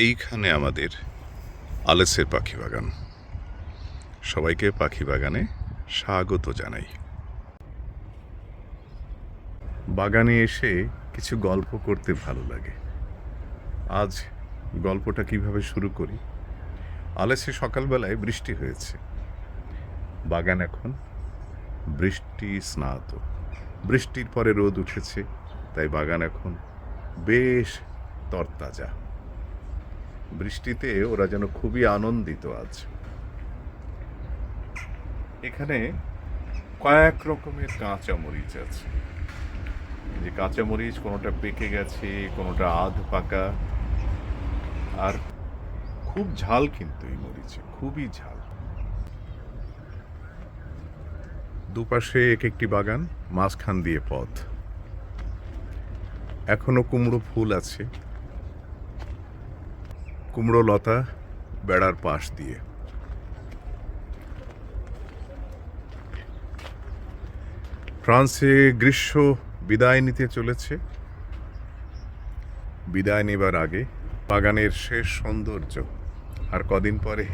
এইখানে আমাদের আলেসের পাখি বাগান। সবাইকে পাখি বাগানে স্বাগত জানাই। বাগানে এসে কিছু গল্প করতে ভালো লাগে। আজ গল্পটা কীভাবে শুরু করি? আলেসে সকালবেলায় বৃষ্টি হয়েছে। বাগান এখন বৃষ্টি স্নাত। বৃষ্টির পরে রোদ উঠেছে, তাই বাগান এখন বেশ তরতাজা। বৃষ্টিতে ওরা যেন খুবই আনন্দিত আজ এখানে কয়েক রকমের কাঁচা মরিচ আছে যে কাঁচা মরিচ কোনোটা পেকে গেছে, কোনোটা আধ পাকা। আর খুব ঝাল কিন্তু এই মরিচে, খুবই ঝাল। দুপাশে এক একটি বাগান, মাঝখান দিয়ে পথ। এখনও কুমড়ো ফুল আছে। কুমড়ো লতা বেড়ার পাশ দিয়ে। ফ্রান্সে গ্রীষ্ম বিদায় নিতে চলেছে। বিদায় নেবার আগে বাগানের শেষ সৌন্দর্য। আর কদিন পরে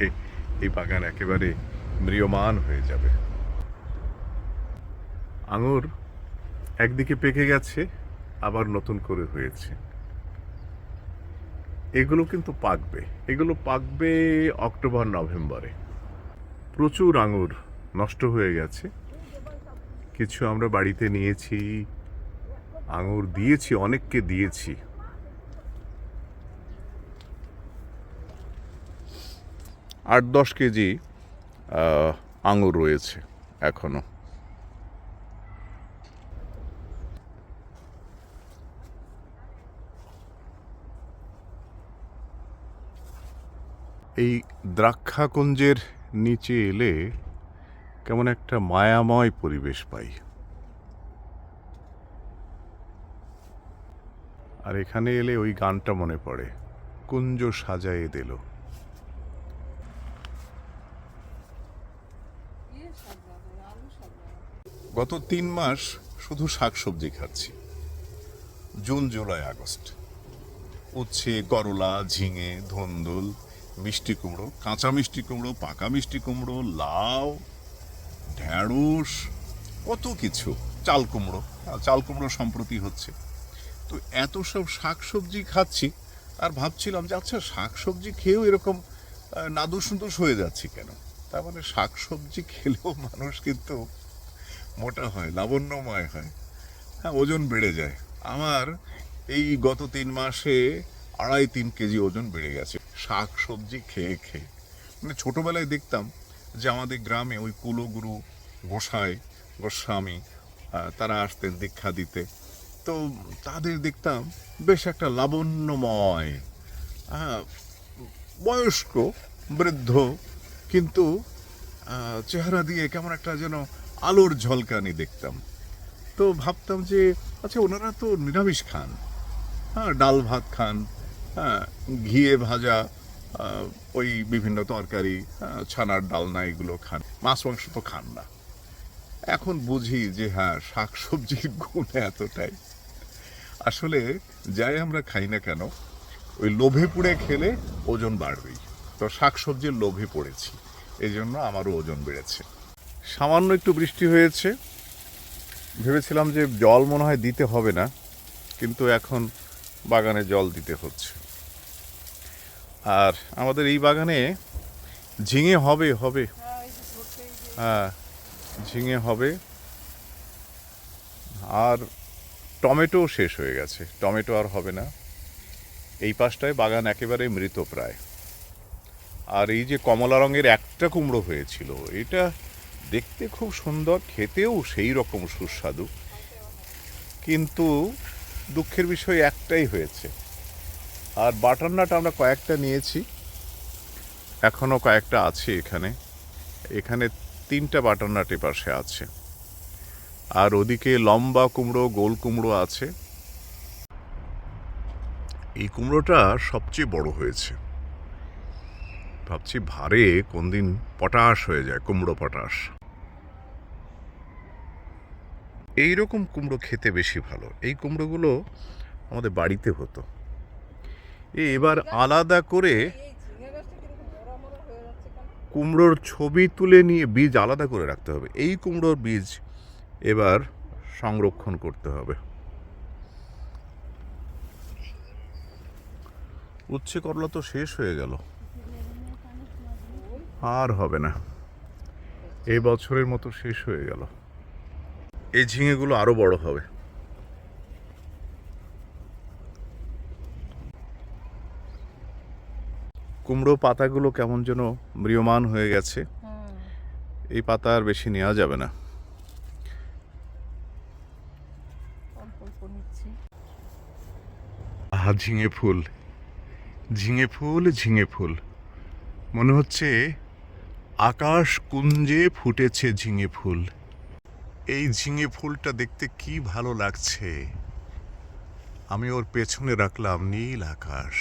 এই বাগান একেবারে ম্রিয়মান হয়ে যাবে। আঙুর একদিকে পেকে গেছে, আবার নতুন করে হয়েছে। এগুলো কিন্তু পাকবে। এগুলো পাকবে অক্টোবর, নভেম্বরে। প্রচুর আঙুর নষ্ট হয়ে গেছে। কিছু আমরা বাড়িতে নিয়েছি, আঙুর দিয়েছি, অনেককে দিয়েছি। আট দশ কেজি আঙুর রয়েছে এখনও। এই দ্রাক্ষাকুঞ্জের নিচে এলে কেমন একটা মায়াময় পরিবেশ পাই। আর এখানে এলে ওই গানটা মনে পড়ে, কুঞ্জ সাজায়ে দিল। গত তিন মাস শুধু শাকসবজি খাচ্ছি। June, July, August. উচ্ছে, করলা, ঝিঙে, ধন্দুল মিষ্টি কুমড়ো কাঁচা মিষ্টি কুমড়ো পাকা মিষ্টি কুমড়ো লাউ ঢ্যাঁড়স কত কিছু চাল কুমড়ো। হ্যাঁ, চাল কুমড়ো সম্প্রতি হচ্ছে। তো এত সব শাকসবজি খাচ্ছি আর ভাবছিলাম যে আচ্ছা শাকসবজি খেয়েও এরকম নাদুস নুদুস হয়ে যাচ্ছি কেন? তার মানে শাকসবজি খেলেও মানুষ কিন্তু মোটা হয় লাবণ্যময় হয়। হ্যাঁ ওজন বেড়ে যায়। আমার এই গত তিন মাসে আড়াই তিন কেজি ওজন বেড়ে গেছে। শাক সবজি খেয়ে খেয়ে। মানে ছোটোবেলায় দেখতাম যে আমাদের গ্রামে ওই কুলগুরু, গোসাই, গোস্বামী তারা আসতেন দীক্ষা দিতে। তো তাদের দেখতাম বেশ একটা লাবণ্যময় বয়স্ক, বৃদ্ধ, কিন্তু চেহারা দিয়ে কেমন একটা যেন আলোর ঝলকানি দেখতাম। তো ভাবতাম যে আচ্ছা ওনারা তো নিরামিষ খান। হ্যাঁ ডাল ভাত খান হ্যাঁ ঘিয়ে ভাজা ওই বিভিন্ন তরকারি ছানার ডালনা এগুলো খান। মাছ মাংস তো খান না। এখন বুঝি যে হ্যাঁ শাক সবজির গুণ এতটাই। আসলে যাই আমরা খাই না কেন, ওই লোভে পুড়ে খেলে ওজন বাড়বেই। তো শাক সবজির লোভে পড়েছি এই জন্য আমারও ওজন বেড়েছে। সামান্য একটু বৃষ্টি হয়েছে। ভেবেছিলাম যে, জল মনে হয় দিতে হবে না, কিন্তু এখন বাগানে জল দিতে হচ্ছে। আর আমাদের এই বাগানে ঝিঙে হবে হবে। হ্যাঁ ঝিঙে হবে। আর টমেটো শেষ হয়ে গেছে। টমেটো আর হবে না। এই পাশটায় বাগান একেবারে মৃত প্রায়। আর এই যে কমলা রঙের একটা কুমড়ো হয়েছিল, এটা দেখতে খুব সুন্দর, খেতেও সেই রকম সুস্বাদু। কিন্তু দুঃখের বিষয় একটাই হয়েছে আর বাটার নাট আমরা কয়েকটা নিয়েছি। এখনও কয়েকটা আছে এখানে। এখানে তিনটা বাটারনাট এ পাশে আছে। আর ওদিকে লম্বা কুমড়ো, গোল কুমড়ো আছে। এই কুমড়োটা সবচেয়ে বড় হয়েছে। ভাবছি ভারে কোন দিন পটাশ হয়ে যায়, কুমড়ো পটাশ। এই রকম কুমড়ো খেতে বেশি ভালো। এই কুমড়োগুলো আমাদের বাড়িতে হতো। এবার আলাদা করে কুমড়োর ছবি তুলে নিয়ে বীজ আলাদা করে রাখতে হবে। এই কুমড়োর বীজ এবার সংরক্ষণ করতে হবে। উচ্ছে করলা তো শেষ হয়ে গেল। আর হবে না। এই বছরের মতো শেষ হয়ে গেল। এই ঝিঙেগুলো আরও বড় হবে। কুমড়ো পাতাগুলো কেমন যেন ম্রিয়মান হয়ে গেছে। এই পাতা আর বেশি নেওয়া যাবে না। আহা ঝিঙে ফুল। ঝিঙে ফুল ঝিঙে ফুল। মনে হচ্ছে আকাশ কুঞ্জে ফুটেছে ঝিঙে ফুল। এই ঝিঙে ফুলটা দেখতে কি ভালো লাগছে। আমি ওর পেছনে রাখলাম নীল আকাশ।